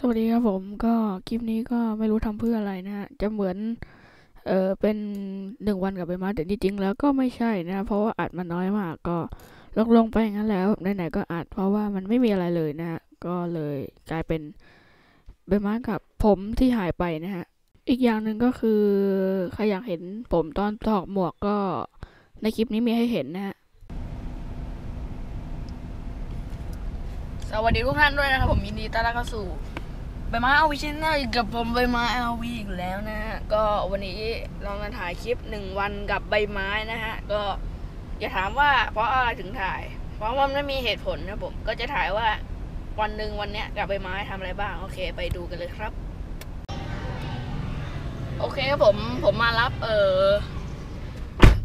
สวัสดีครับผมก็คลิปนี้ก็ไม่รู้ทำเพื่ออะไรนะฮะจะเหมือนเออเป็นหนึ่งวันกับใบม้แต่จริงๆแล้วก็ไม่ใช่นะเพราะว่าอัดมันน้อยมากก็ลงลงไปงั้นแล้วไหนๆก็อัดเพราะว่ามันไม่มีอะไรเลยนะฮะก็เลยกลายเป็นใบไม้กับผมที่หายไปนะฮะอีกอย่างหนึ่งก็คือใครอยากเห็นผมตอนถอดหมวกก็ในคลิปนี้มีให้เห็นนะฮะสวัสดีทุกท่านด้วยนะครับผมยินดีต้อนรับเข้าสู่ ไม้เอาวิชินยกับผมใบไม้เอาวีอีกแล้วนะฮะก็วันนี้เรามาถ่ายคลิปหนึ่งวันกับใบไม้นะฮะก็อย่าถามว่าเพราะอะไรถึงถ่าย เพราะว่ามันไม่มีเหตุผลนะผมก็จะถ่ายว่าวันหนึ่งวันเนี้ยกับใบไม้ทำอะไรบ้างโอเค ไปดูกันเลยครับ โอเคครับผมผมมารับเออ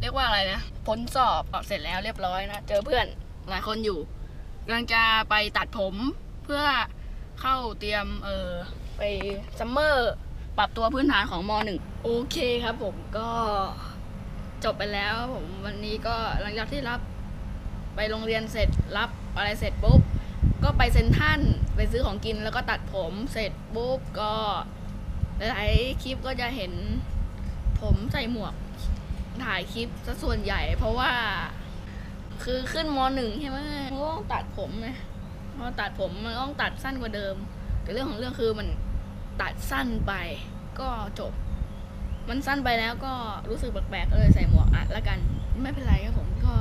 เรียกว่าอะไรนะผลสอบเสร็จแล้วเรียบร้อยนะเจอเพื่อนหลายคนอยู่กำลังจะไปตัดผมเพื่อ เข้าเตรียมเออไปซัมเมอร์ปรับตัวพื้นฐานของมหนึ่งโอเคครับผมก็จบไปแล้วผมวันนี้ก็หลังจากที่รับไปโรงเรียนเสร็จรับอะไรเสร็จปุ๊บก็ไปเซ็นทรัลไปซื้อของกินแล้วก็ตัดผมเสร็จปุ๊บก็หลายคลิปก็จะเห็นผมใส่หมวกถ่ายคลิปซะส่วนใหญ่ เพราะว่า คือขึ้นมหนึ่งใช่ไหมก็ต้องตัดผมไง พอตัดผมมันต้องตัดสั้นกว่าเดิม แต่เรื่องของเรื่องคือมันตัดสั้นไปก็จบ มันสั้นไปแล้วก็รู้สึกแปลกๆก็เลยใส่หมวกอัดละกันไม่เป็นไรครับผมก็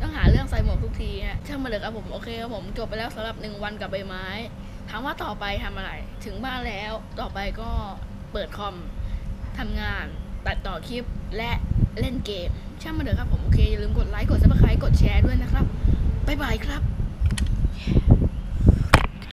ต้องหาเรื่องใส่หมวกทุกทีฮะช่างมาเลยครับผมโอเคครับผมจบไปแล้วสำหรับหนึ่งวันกับใบไม้ถามว่าต่อไปทำอะไร ถึงบ้านแล้วต่อไปก็เปิดคอมทำงาน ตัดต่อคลิปและเล่นเกม ช่างมาเถอะครับผม โอเค อย่าลืมกดไลค์ กดซับสไครต์กดแชร์ด้วยนะครับ บ๊ายบายครับ